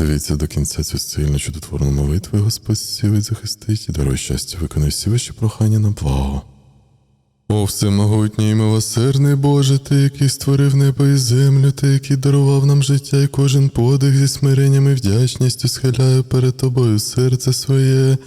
Дивіться до кінця цю сильну чудотворну молитву, і Господь зцілить, захистить і дарує щастя, виконує всі ваші прохання на благо. О, всемогутній і милосердний Боже, Ти, який створив небо і землю, Ти, який дарував нам життя і кожен подих зі смиренням і вдячністю схиляю перед тобою серце своє.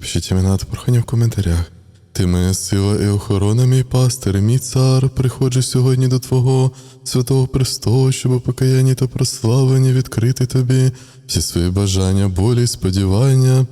Пишіть імена та прохання в коментарях. Ти моя сила і охорона, мій пастир, мій цар, приходжу сьогодні до Твого святого престолу, щоб у покаянні та прославленні відкрити тобі всі свої бажання, болі і сподівання.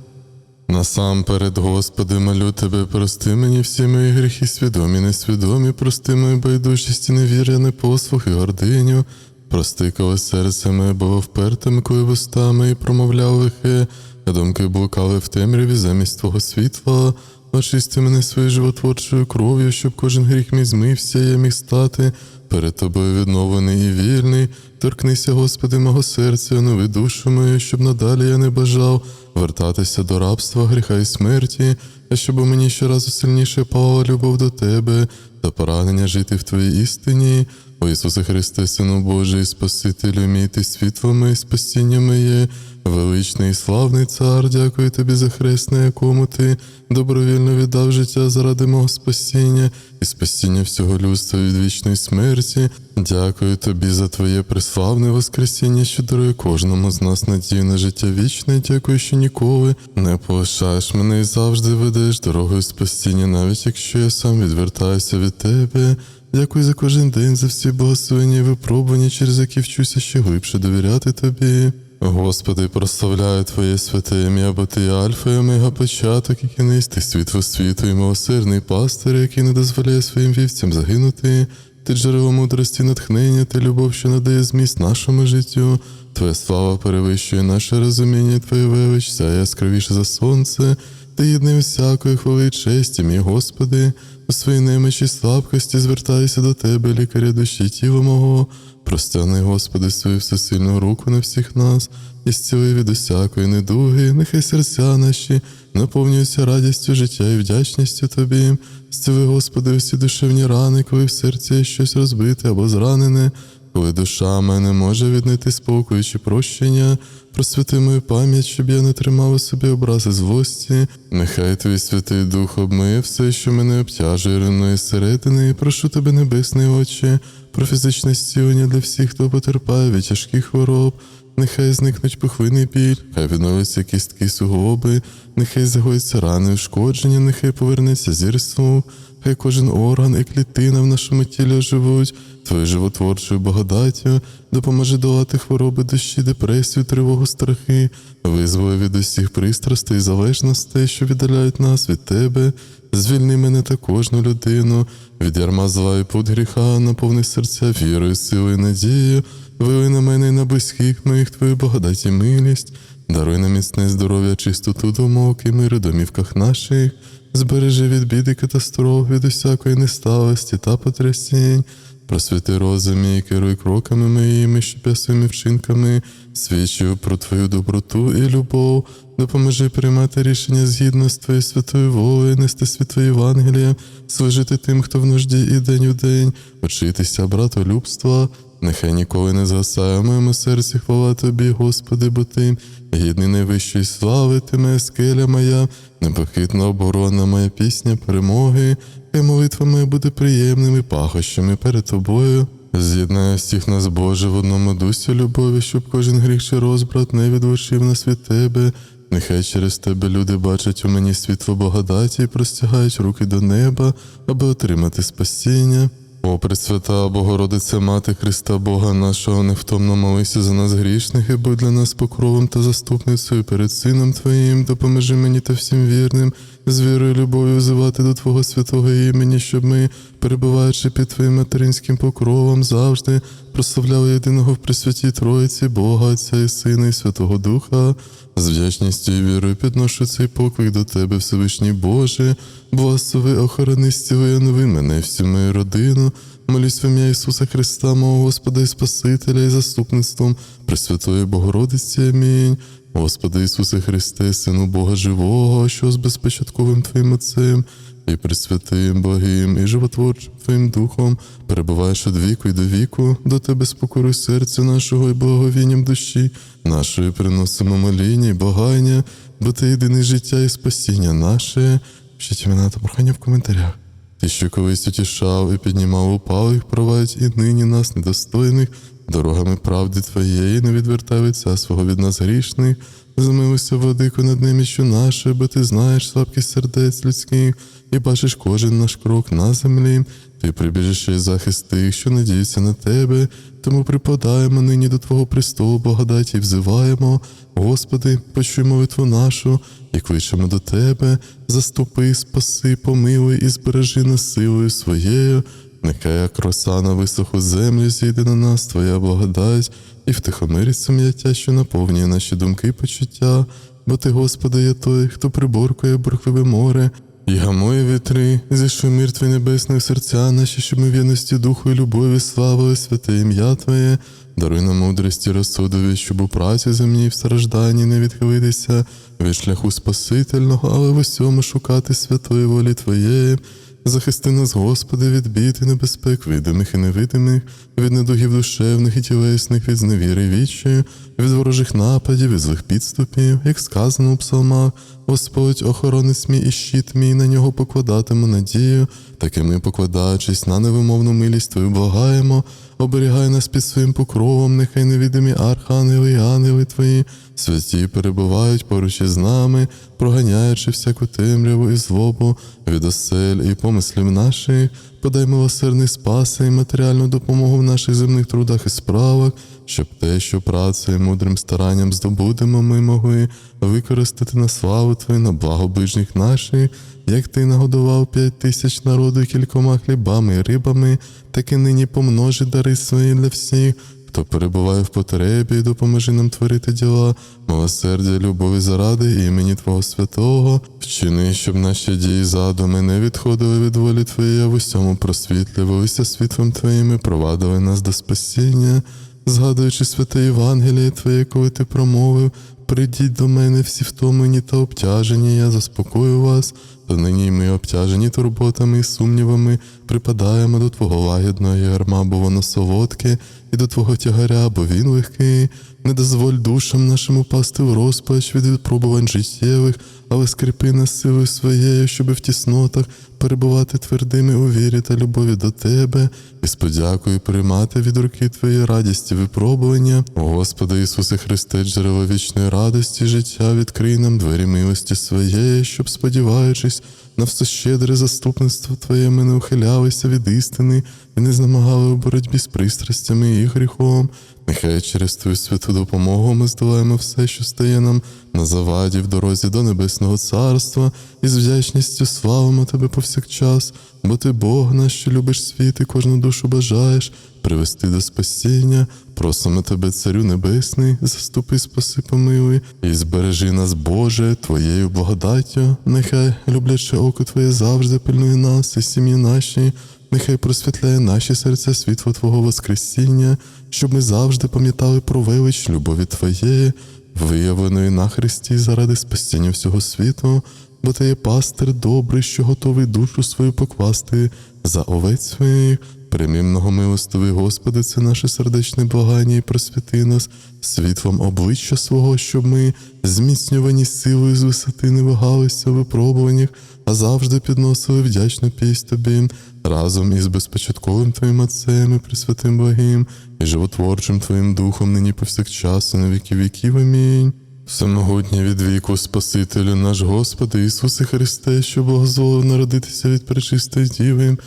Насамперед, Господи, молю Тебе, прости мені всі мої гріхи, свідомі, несвідомі, прости мою байдужість і невір'я, непослух і гординю. Прости, коли серце моє було впертим, коли вустами і промовляв лихе, а думки блукали в темряві замість Твого світла. Очисти мене своєю животворчою кров'ю, щоб кожен гріх мій змився, я міг стати перед тобою відновлений і вільний. Торкнися, Господи, мого серця, онови душу мою, щоб надалі я не бажав вертатися до рабства, гріха і смерті, а щоб у мені щоразу сильніше пала любов до Тебе та поранення жити в Твоїй істині. О Ісусе Христе, Сину Божий, Спасителю мій, Ти світло моє, спасіння моє, величний славний цар, дякую тобі за хрест, на якому ти добровільно віддав життя заради мого спасіння і спасіння всього людства від вічної смерті. Дякую тобі за твоє преславне Воскресіння, що дарує кожному з нас надію на життя вічне. Дякую, що ніколи не полишаєш мене і завжди ведеш дорогою спасіння, навіть якщо я сам відвертаюся від тебе. Дякую за кожен день, за всі благословення і випробування, через які вчуся ще глибше довіряти тобі. Господи, прославляю Твоє святе ім'я, бо Ти Альфа і Омега, початок і кінець, Ти світло світу і милосердний пастир, який не дозволяє своїм вівцям загинути. Ти джерело мудрості, натхнення, ти любов, що надає зміст нашому життю. Твоя слава перевищує наше розуміння, Твоя велич, яскравіше за сонце. Ти єдним всякої хвали честі, мій Господи, у своїй немичі слабкості звертаюся до Тебе, лікаря душі тіла мого. Простяни, Господи, свою всесильну руку на всіх нас, і зціли від усякої недуги, нехай серця наші наповнюються радістю життя і вдячністю Тобі. Зціли, Господи, усі душевні рани, коли в серці щось розбите або зранене, коли душа мене може віднайти спокою чи прощення, просвіти мою пам'ять, щоб я не тримав у собі образи злості. Нехай твій святий Дух обмиє все, що мене обтяжує руйнує зсередини, і прошу тебе, небесний Отче, про фізичне зцілення для всіх, хто потерпає від тяжких хвороб. Нехай зникнуть пухвиний біль, хай відновляться кістки сугоби, нехай загоїться рани, ушкодження, нехай повернеться зір слух, хай кожен орган і клітина в нашому тілі живуть, твоєю животворчою благодаттю, допоможи долати хвороби душі, депресію, тривогу, страхи, визволи від усіх пристрастей і залежностей, що віддаляють нас від тебе. Звільни мене та кожну людину. Від ярма зла і пут гріха, наповни серця вірою, силою, надією, вили на мене і на близьких моїх твою благодать і милість, даруй нам міцне здоров'я, чистоту думок і мир у домівках наших, збережи від біди катастроф, від усякої несталості та потрясінь. Просвіти розум мій, керуй кроками моїми, щоб я своїми вчинками свідчив про твою доброту і любов, допоможи приймати рішення згідно з твоєю святою волею, нести святої Євангелія, служити тим, хто в нужді і день у день, учитися братолюбства. Нехай ніколи не згасає в моєму серці хвала тобі, Господи, бо ти гідний найвищої слави, ти моя скеля моя, непохитна оборона, моя пісня перемоги. Хай молитва моя буде приємними пахощами перед тобою. З'єднає всіх нас, Боже, в одному дусі любові, щоб кожен гріх чи розбрат не відлучив нас від Тебе. Нехай через Тебе люди бачать у мені світло благодаті і простягають руки до неба, аби отримати спасіння. О, Пресвята Богородиця, Мати Христа Бога нашого, невтомно молися за нас грішних і будь для нас покровом та заступницею перед Сином Твоїм, допоможи мені та всім вірним, з вірою і любов'ю взивати до Твого святого імені, щоб ми, перебуваючи під Твоїм материнським покровом, завжди прославляли єдиного в Пресвятій Троїці, Бога, Отця і Сина, і Святого Духа. З вдячністю і вірою підношу цей поклик до Тебе, Всевишній Боже, благослови, охорони, стіли, нови мене, всю мою родину. Молюсь в ім'я Ісуса Христа, мого Господа і Спасителя, і заступництвом Пресвятої Богородиці. Амінь. Господи Ісусе Христе, Сину Бога Живого, що з безпочатковим Твоїм Отцем, і присвятим Богим, і животворчим Твоїм Духом, перебуваєш від віку і до віку, до Тебе спокору серця нашого і благовінням душі, нашої приносимо моління і благання, бо Ти єдине життя і спасіння наше. Пишіть імена та прохання в коментарях. Ті, що колись утішав і піднімав упалих, провадять і нині нас, недостойних, дорогами правди Твоєї, не відвертай лиця свого від нас грішних, змилуйся, владико, над ними, що наше, бо ти знаєш слабкість сердець людських, і бачиш кожен наш крок на землі. Ти прибіжиш і захист тих, що надіються на тебе, тому припадаємо нині до Твого престолу благодаті і взиваємо. Господи, почуй молитву нашу і кличемо до Тебе, заступи, спаси, помилуй і збережи нас силою своєю. Нехай як роса на висоху землю зійде на нас Твоя благодать, і втихомирить сум'яття, що наповнює наші думки і почуття, бо Ти, Господи, є той, хто приборкує бурхливе море, і гамує вітри, зійшов мір Твій небесний серця наші, щоб ми в єдності духу і любові славили святе ім'я Твоє, даруй нам мудрості розсудові, щоб у праці земній в стражданні не відхилитися. Від шляху Спасительного, але в усьому шукати святої волі Твоєї. Захисти нас, Господи, від бід і небезпек, видимих і невидимих, від недугів душевних і тілесних, від зневіри вічі, від ворожих нападів і злих підступів, як сказано у псалмах, Господь, охоронець мій і щит мій, на нього покладатиму надію, так і ми, покладаючись на невимовну милість Твою, благаємо, оберігай нас під своїм покровом, нехай невідомі архангели і ангели Твої, святі перебувають поруч із нами, проганяючи всяку темряву і злобу від осель і помислів наших, подай милосердний спаси і матеріальну допомогу в наших земних трудах і справах, щоб те, що працею мудрим старанням здобудемо, ми могли використати на славу Твою, на благо ближніх наших, як ти нагодував п'ять тисяч народу кількома хлібами і рибами, так і нині помножи дари свої для всіх. Хто перебуває в потребі, допоможи нам творити діла, милосердя, любові заради імені Твого святого, вчини, щоб наші дії задуми не відходили від волі Твоєї, в усьому просвітлювалися світлом Твоїм і провадили нас до спасіння, згадуючи святе Євангеліє Твоє, коли ти промовив, прийдіть до мене всі втомлені та обтяжені, я заспокою вас. То нині ми обтяжені турботами і сумнівами, припадаємо до Твого лагідного ярма, бо воно солодке, і до Твого тягаря, бо він легкий. Не дозволь душам нашим упасти в розпач від випробувань життєвих, але скріпи нас силою своєю, щоб в тіснотах перебувати твердими у вірі та любові до Тебе, і з подякою приймати від руки Твоєї радісті випробування. Господи Ісусе Христе, джерело вічної радості, життя, відкрий нам двері милості своєї, щоб, сподіваючись на все щедре заступництво Твоє, ми не ухилялися від істини і не знемагали у боротьбі з пристрастями і гріхом. Нехай через Твою святу допомогу ми здолаємо все, що стає нам на заваді в дорозі до Небесного Царства, і з вдячністю славимо Тебе повсякчас, бо Ти Бог наш, що любиш світ і кожну душу бажаєш привести до спасіння. Просимо Тебе, Царю Небесний, заступи, спаси, помилуй, і збережи нас, Боже, Твоєю благодаттю. Нехай любляче око Твоє завжди пильнує нас і сім'ї наші. Нехай просвітляє наші серця світло Твого Воскресіння, щоб ми завжди пам'ятали про велич любові Твоєї, виявленої на Христі заради спасіння всього світу, бо Ти є пастир добрий, що готовий душу свою покласти за овець своїх. Прийми многомилостивий Господи, це наше сердечне благання і просвіти нас світлом обличчя свого, щоб ми, зміцнювані силою з висоти, не вагалися у випробуваннях, а завжди підносили вдячну пість Тобі, разом із безпочатковим Твоїм Отцем і Пресвятим Богим, і животворчим Твоїм Духом, нині повсякчас і на віки віків. Амінь. Всемогутній від віку Спасителю наш Господи Ісусе Христе, що благозволив народитися від пречистої Діви,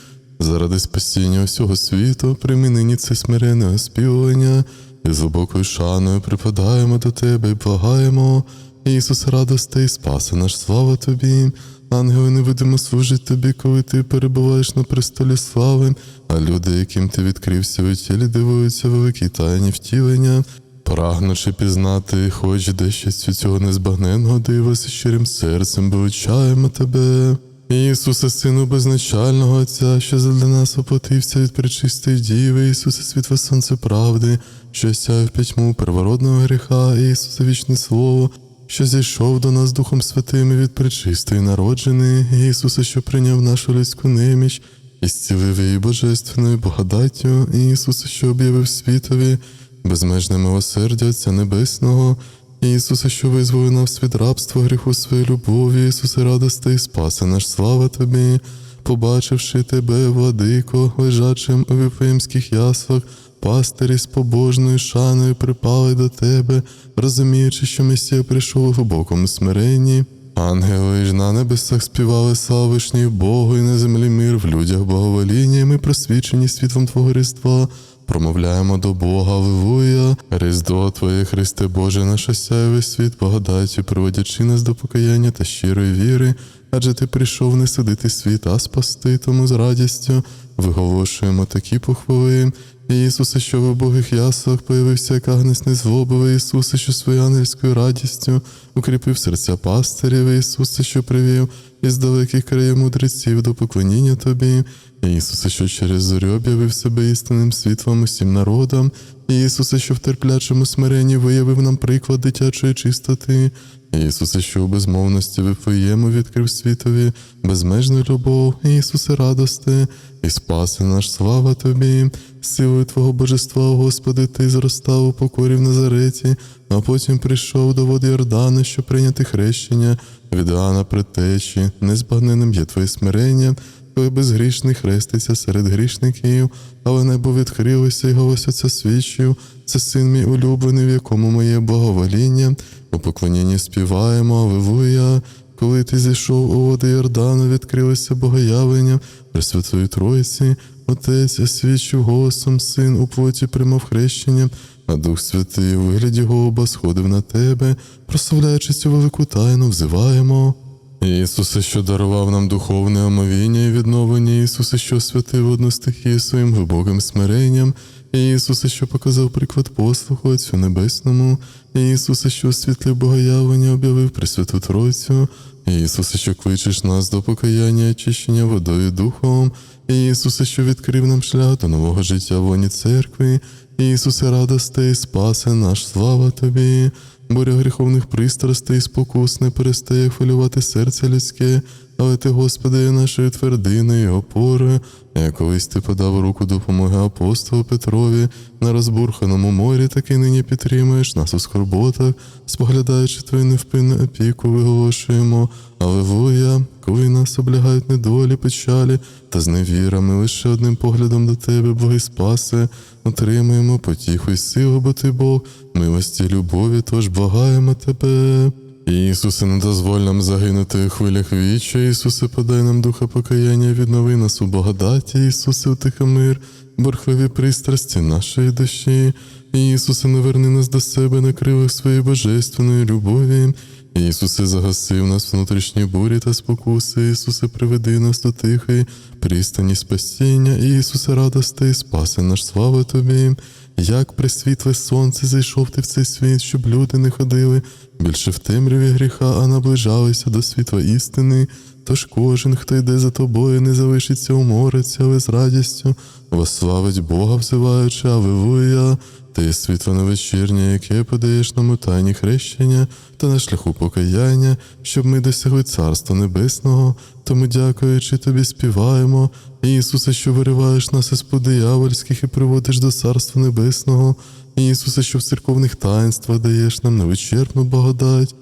заради спасіння усього світу, прийми нині це смирене оспівування, і з глибокою шаною припадаємо до Тебе і благаємо. Ісус, радости і спаси наш, слава Тобі. Ангели невидимо служать тобі, коли ти перебуваєш на престолі слави, а люди, яким ти відкрився у тілі, дивуються великі тайні втілення, прагнучи пізнати, хоч дещо цього незбагненного дива з щирим серцем, величаємо тебе. Ісусе, Сину безначального Отця, що задля нас оплатився від пречистої діви, Ісусе, світло сонце правди, що сяє в п'ятьму первородного гріха, Ісусе, вічне Слово, що зійшов до нас Духом Святим від пречистої народжений, Ісусе, що прийняв нашу людську неміч, і зцілив її божественною благодаттю, Ісусе, що об'явив світові, безмежне милосердя Отця Небесного, Ісусе, що визволив нас від рабства гріху своєї любові, Ісусе, радости і спаси наш слава Тобі, побачивши Тебе, владико, лежачим у віфлеємських яслах, пастирі з побожною шаною припали до Тебе, розуміючи, що Месія прийшов у глибокому смиренні. Ангели ж на небесах співали славишній Богу і на землі мир в людях благовоління, і ми просвічені світлом Твого Різдва. Промовляємо до Бога, Аллилуйя, Різдво Твоє, Христе Боже, наш осяє світ благодаттю, приводячи нас до покаяння та щирої віри, адже Ти прийшов не судити світ, а спасти, тому з радістю виголошуємо такі похвали. Ісусе, що в убогих яслах появився як агнець незлобивий, Ісусе, що своєю ангельською радістю укріпив серця пастирів, Ісусе, що привів із далеких країв мудреців до поклоніння Тобі, Ісусе, що через зорю об'явив себе істинним світлом усім народам, Ісусе, що в терплячому смиренні виявив нам приклад дитячої чистоти, Ісусе, що у безмовності Вифлеєму відкрив світові безмежну любов, Ісусе, радости, і спаси наш слава Тобі, силою Твого божества, Господи, Ти зростав у покорі в Назареті, а потім прийшов до води Йордана, щоб прийняти хрещення від Іоанна Предтечі, незбагненним є Твоє смирення, коли безгрішний хреститься серед грішників, але небо відкрилося і голос Отця свідчив, це син мій улюблений, в якому моє благовоління. У поклонінні співаємо, Аллилуйя. Коли ти зійшов у води Йордана, відкрилося богоявлення Пресвятої Троїці, Отець освічив голосом син у плоті приймав хрещення, а Дух Святий у вигляді голуба сходив на тебе, прославляючи цю велику тайну, взиваємо. Ісусе, що дарував нам духовне омовіння і відновлення, Ісусе, що освятив одну стихію своїм глибоким смиренням, Ісусе, що показав приклад послуху Отцю Небесному, Ісусе, що освітлив богоявлення, об'явив Пресвяту Тройцю, Ісусе, що кличеш нас до покаяння очищення водою духом, Ісусе, що відкрив нам шлях до нового життя в воні церкви, Ісусе, радости і спаси наш, слава Тобі. Буря гріховних пристрастей спокус не перестає хвилювати серце людське, але ти, Господи, є нашою твердиною опорою. Як колись ти подав руку допомоги апостолу Петрові на розбурханому морі, так і нині підтримуєш нас у скорботах, споглядаючи твою невпинну опіку, виголошуємо. Аллилуйя, коли нас облягають недолі, печалі та зневіра, ми лише одним поглядом до тебе, Боги спаси, отримуємо потіху й силу, бо ти Бог, милості любові, тож благаємо тебе. Ісусе, не дозволь нам загинути у хвилях віччя, Ісусе, подай нам духа покаяння, віднови нас у благодаті, Ісусе, утихомир, бурхливі пристрасті нашої душі. Ісусе, не верни нас до себе на крилах своєї божественної любові. Ісусе, загасив нас внутрішні бурі та спокуси, Ісусе, приведи нас до тихої пристані спасіння, Ісусе, радости спаси наш слава Тобі. Як присвітле сонце зайшов ти в цей світ, щоб люди не ходили більше в темряві гріха, а наближалися до світла істини. Тож кожен, хто йде за тобою, не залишиться умореться, але з радістю восславить Бога, взиваючи, Аллилуйя. Ти світло невечірнє, яке подаєш нам у тайні хрещення та на шляху покаяння, щоб ми досягли Царства Небесного. Тому, дякуючи тобі, співаємо. Ісусе, що вириваєш нас із диявольських і приводиш до Царства Небесного. Ісусе, що в церковних таїнствах даєш нам невичерпну благодать.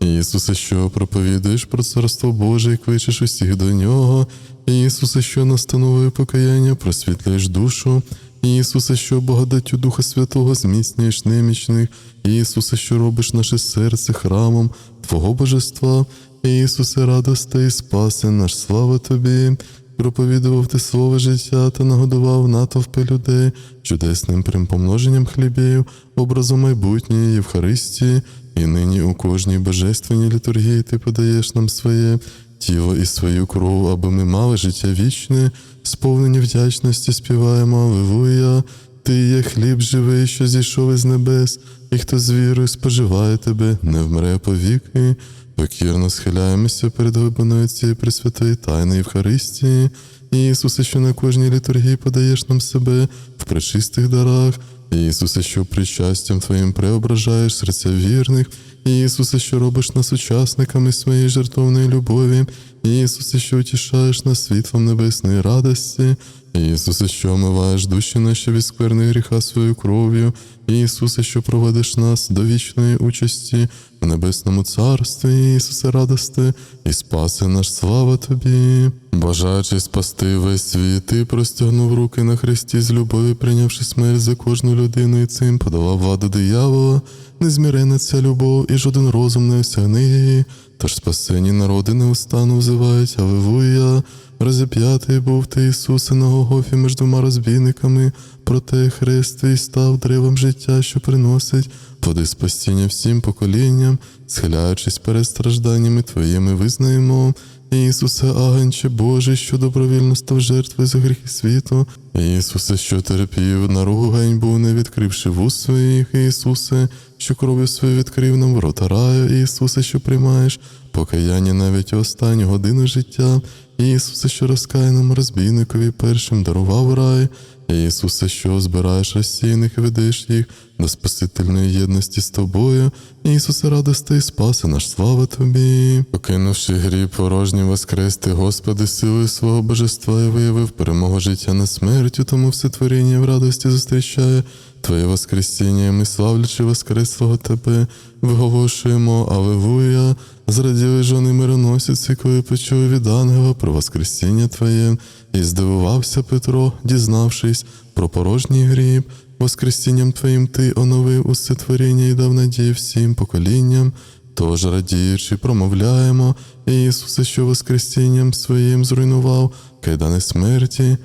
Ісусе, що проповідуєш про Царство Боже і кличеш усіх до нього. Ісусе, що настановою покаяння просвітлюєш душу. Ісусе, що благодаттю Духа Святого зміцнюєш немічних, Ісусе, що робиш наше серце храмом Твого Божества, Ісусе, радости і спаси наш слава Тобі. Проповідував ти слово життя та нагодував натовпи людей чудесним примпомноженням хлібів, образом майбутньої Євхаристії, і нині у кожній божественній літургії ти подаєш нам своє тіло і свою кров, аби ми мали життя вічне, сповнені вдячності співаємо Аллилуйя. Ти є хліб живий, що зійшов із небес, і хто з вірою споживає тебе, не вмре повіки. Покірно схиляємося перед глибиною цієї пресвятої Тайної Євхаристії. Ісусе, що на кожній літургії подаєш нам себе в пречистих дарах, Ісусе, що причастям Твоїм преображаєш серця вірних, Ісусе, що робиш нас учасниками своєї жертовної любові, Ісусе, що утішаєш нас світлом небесної радості, Ісусе, що омиваєш душі наші від скверних гріха своєю кров'ю, Ісусе, що проведеш нас до вічної участі в небесному царстві, Ісусе, радости, і спаси наш слава Тобі. Бажаючи спасти весь світ, ти простягнув руки на хресті з любові, прийнявши смерть за кожну людину і цим подала владу диявола, незмірена ця любов, і жоден розум не осягне її. Тож спасені народи неустанно взивають, Аллилуйя. Розіп'ятий був ти, Ісусе, на Голгофі між двома розбійниками, проте хрест твій став древом життя, що приносить плоди спасіння всім поколінням, схиляючись перед стражданнями Твоїми, визнаємо. Ісусе, агенче Божий, що добровільно став жертвою за гріхи світу, Ісусе, що терпів на ругань був, не відкривши вуст своїх, Ісусе, що кров'ю свою відкрив нам ворота раю, Ісусе, що приймаєш покаяння навіть останню годину життя, Ісусе, що розкаяному розбійникові першим дарував рай, Ісусе, що збираєш розсіяних і ведеш їх до спасительної єдності з тобою, Ісусе, радости і спаси наш слава Тобі. Покинувши гріб порожній воскрес ти, Господи, силою свого божества і виявив перемогу життя над смертю, тому все творіння в радості зустрічає Твоє Воскресіння, і ми, славлячи Воскреслого Тебе, виголошуємо. Аллилуйя, зраділи жони мироносиці, коли почули від ангела про Воскресіння Твоє, і здивувався Петро, дізнавшись про порожній гріб. Воскресінням Твоїм Ти оновив усе творіння і дав надію всім поколінням. Тож, радіючи, промовляємо, Ісусе, що Воскресінням своїм зруйнував кайдани смерті,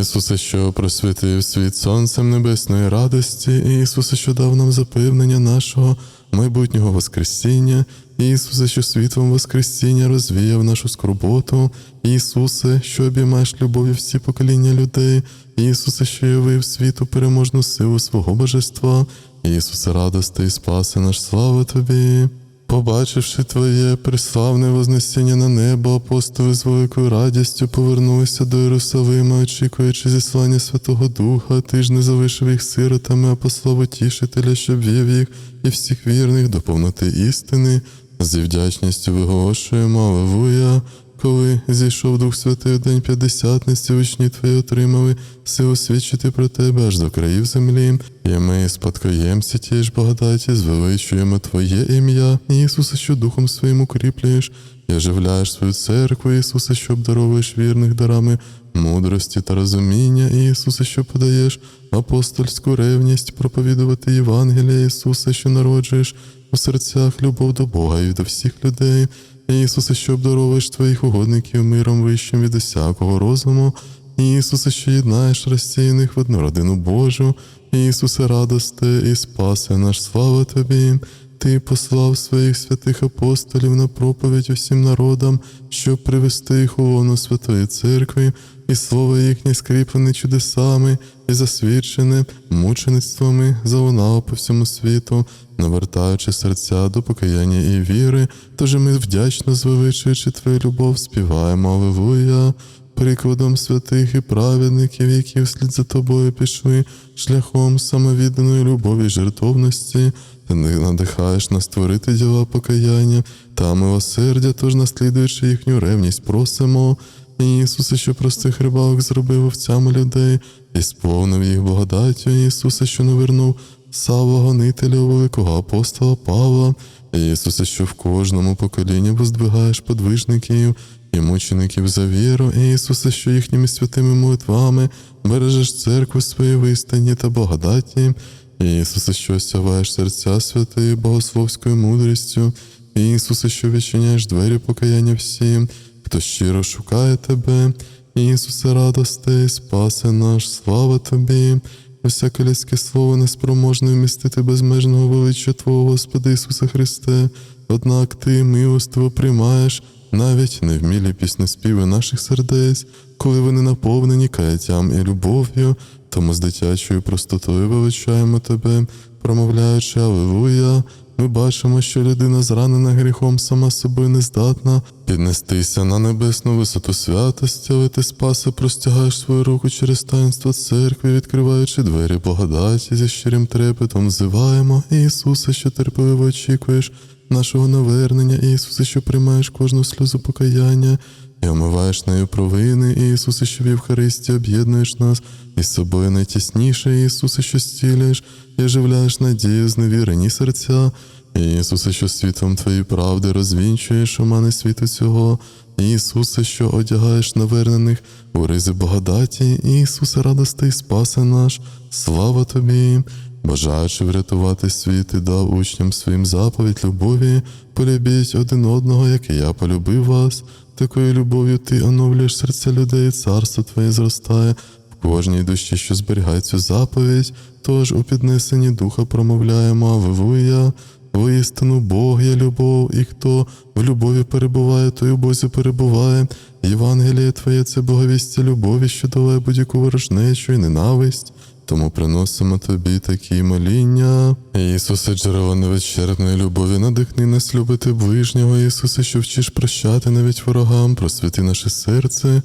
Ісусе, що просвітив світ сонцем небесної радості, Ісусе, що дав нам запевнення нашого майбутнього Воскресіння, Ісусе, що світлом Воскресіння розвіяв нашу скорботу, Ісусе, що обіймаєш любов'ю всі покоління людей, Ісусе, що явив світу переможну силу свого божества, Ісусе, радости і спаси наш слава Тобі. Побачивши Твоє преславне вознесіння на небо, апостоли з великою радістю повернулися до Єрусалима, очікуючи зіслання Святого Духа, ти ж не залишив їх сиротами, а послав утішителя, щоб вів їх і всіх вірних до повноти істини. Зі вдячністю виголошуємо, Аллилуйя. Коли зійшов Дух Святий день п'ятдесятниці, учні твої отримали силу свідчити про тебе аж до країв землі, і ми, спадкоємці тієї ж благодаті, звеличуємо Твоє ім'я, Ісуса, що Духом своїм укріплюєш, і оживляєш свою церкву, Ісусе, що обдаровуєш вірних дарами мудрості та розуміння, Ісусе, що подаєш апостольську ревність, проповідувати Євангелія, Ісусе, що народжуєш у серцях любов до Бога і до всіх людей. Ісусе, що обдаровуєш твоїх угодників миром вищим від усякого розуму, Ісусе, що єднаєш розсіяних в одну родину Божу, Ісусе, радости і спаси наш слава Тобі. Ти послав своїх святих апостолів на проповідь усім народам, щоб привести їх у лоно Святої Церкви, і слово їхнє скріплене чудесами і засвідчене мучеництвами залунало по всьому світу, навертаючи серця до покаяння і віри, тож ми вдячно звеличуючи Твою любов, співаємо Аллилуйя. Прикладом святих і праведників, які вслід за тобою пішли шляхом самовідданої любові й жертовності, ти надихаєш нас створити діла покаяння та милосердя, тож наслідуючи їхню ревність, просимо. Ісусе, що простих рибалок зробив овцями людей і сповнив їх благодаттю, Ісусе, що навернув Савва гонителя великого апостола Павла, Ісусе, що в кожному поколінні воздвигаєш подвижників і мучеників за віру, Ісусе, що їхніми святими молитвами бережеш церкву свої вистані та благодаті, Ісусе, що осяваєш серця святої богословською мудрістю, Ісусе, що відчиняєш двері покаяння всім, хто щиро шукає Тебе, Ісусе, радости, спаси наш, слава Тобі. Всяке людське слово неспроможне вмістити безмежного величчя Твого Господа Ісуса Христе, однак Ти милостиво приймаєш навіть невмілі піснеспіви наших сердець, коли вони наповнені каяттям і любов'ю, тому з дитячою простотою величаємо Тебе, промовляючи Аллилуйя, ми бачимо, що людина зранена гріхом сама собою не здатна піднестися на небесну висоту святості, але ти спаси, простягаєш свою руку через таїнство церкви, відкриваючи двері благодаті зі щирим трепетом, взиваємо Ісуса, що терпеливо очікуєш нашого навернення, Ісусе, що приймаєш кожну сльозу покаяння. І омиваєш нею провини, Ісусе, що в Євхаристії об'єднуєш нас із собою найтісніше, Ісусе, що стілюєш і оживляєш надію, зневірені серця, Ісусе, що світом Твоєї правди розвінчуєш омани світу цього, Ісусе, що одягаєш навернених у ризи благодаті, Ісусе, радости і спаси наш, слава Тобі. Бажаючи врятувати світ, і дав учням своїм заповідь любові, полюбіть один одного, як і я полюбив вас. Такою любов'ю ти оновлюєш серця людей, царство твоє зростає в кожній душі, що зберігає цю заповідь. Тож у піднесенні духа промовляємо Авивуя, воістину Бог є любов, і хто в любові перебуває, той у Бозі перебуває. Євангеліє Твоє це боговістя любові, що долає будь-яку ворожнечу і ненависть. Тому приносимо тобі такі моління. Ісусе, джерело невичерпної любові, надихни нас любити ближнього, Ісусе, що вчиш прощати навіть ворогам, просвіти наше серце.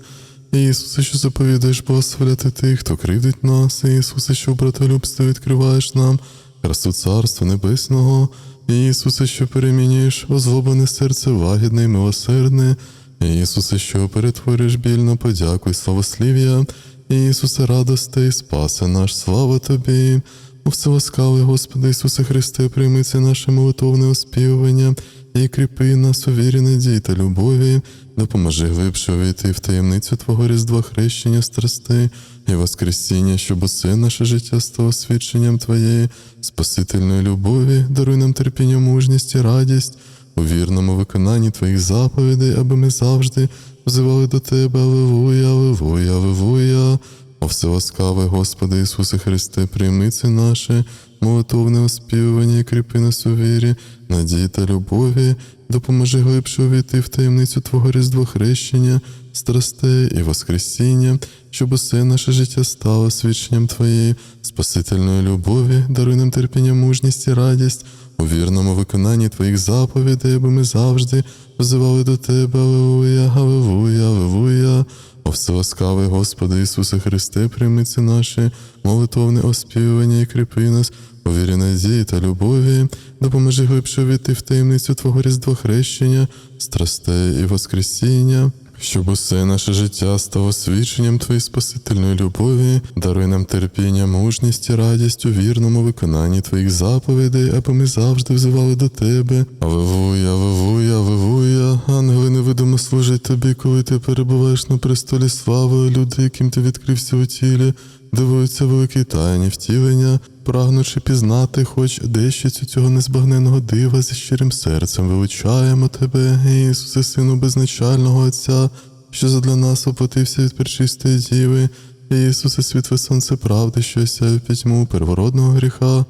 Ісусе, що заповідаєш благословляти тих, хто кривдить нас, Ісусе, що в братолюбстві відкриваєш нам красу Царства Небесного, Ісусе, що перемінюєш озлоблене серце вагідне і милосердне, Ісусе, що перетвориш біль на подяку і славослів'я, Ісусе, радости і спаси наш, слава Тобі. У все ласкаве, Господи Ісусе Христе, прийми це наше молитовне оспівування і кріпи нас у вірі, надії та любові, допоможи глибше увійти в таємницю Твого Різдва хрещення страстей і Воскресіння, щоб усе наше життя стало свідченням Твоєї спасительної любові, даруй нам терпіння, мужність і радість у вірному виконанні Твоїх заповідей, аби ми завжди взивали до Тебе, Аллилуйя, Аллилуйя, Аллилуйя. О вселаскавий Господи Ісусе Христе, прийми це наше молитовне оспівування і кріпи нас у вірі, надії та любові, допоможи глибше увійти в таємницю Твого Різдва хрещення, страстей і Воскресіння, щоб усе наше життя стало свідченням Твоєї спасительної любові, даруй нам терпіння, мужність і радість у вірному виконанні Твоїх заповідей, аби ми завжди взивали до Тебе, Аллилуйя, Аллилуйя, Аллилуйя. О вселаскавий Господи Ісусе Христе, прийми це наше молитовне оспівування і кріпи нас у вірі надії та любові, допоможи глибше війти в таємницю Твого Різдвохрещення, страсте і Воскресіння. Щоб усе наше життя стало свідченням Твоєї спасительної любові, даруй нам терпіння, мужність і радість у вірному виконанні Твоїх заповідей, аби ми завжди взивали до Тебе. Аллилуйя, Аллилуйя, Аллилуйя. Ангели невидимо служать Тобі, коли ти перебуваєш на престолі слави, люди, яким ти відкрився у тілі, дивуються великі тайні втілення, прагнучи пізнати хоч дещо цього незбагненого дива зі щирим серцем вилучаємо Тебе, Ісусе, Сину безначального Отця, що задля нас оплатився від перчистої діви, Ісусе, світле сонце правди, що осяє пітьму первородного гріха.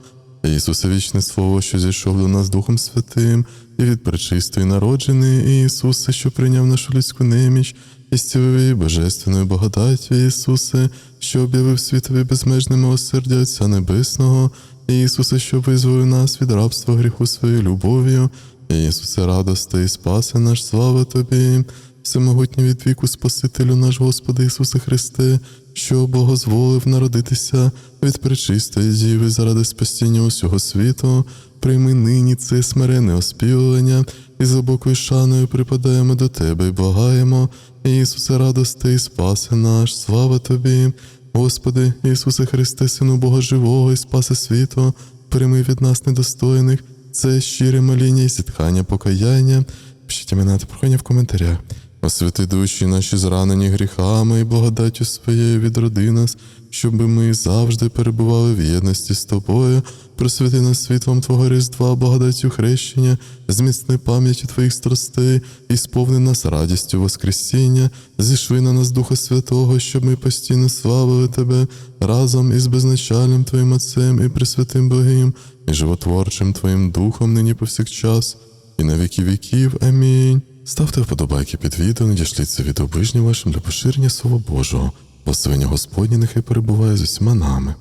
Ісусе, вічне Слово, що зійшов до нас Духом Святим, і від пречистої народжений, Ісусе, що прийняв нашу людську неміч, і зцілив її божественною благодаттю, Ісусе, що об'явив світові безмежне милосердя Отця Небесного, Ісусе, що визволив нас від рабства гріху своєю любов'ю, Ісусе, радости і спаси наш, слава Тобі, всемогутній від віку Спасителю наш Господи Ісусе Христе, що благозволив народитися від пречистої діви заради спасіння усього світу, прийми нині це смирене оспівування, і з глибокою шаною припадаємо до Тебе і благаємо, Ісусе, радости і спаси наш, слава Тобі, Господи, Ісусе Христе, Сину Бога Живого і спаси світу, прийми від нас недостойних, це щире моління і зітхання покаяння. Пишіть імена та прохання в коментарях. Освяти душі наші зранені гріхами і благодаттю своєю відроди нас, щоб ми завжди перебували в єдності з тобою, просвіти нас світлом Твого Різдва, благодаттю хрещення, зміцни пам'яті Твоїх страстей і сповни нас радістю Воскресіння, зійшли на нас Духа Святого, щоб ми постійно славили Тебе разом із безначальним Твоїм Отцем і Пресвятим Богим, і животворчим Твоїм Духом нині повсякчас, і на віки віків. Амінь. Ставте вподобайки під відео, надішліть це відео ближнім вашим для поширення Слова Божого. Благословення Господнє нехай перебуває з усіма нами.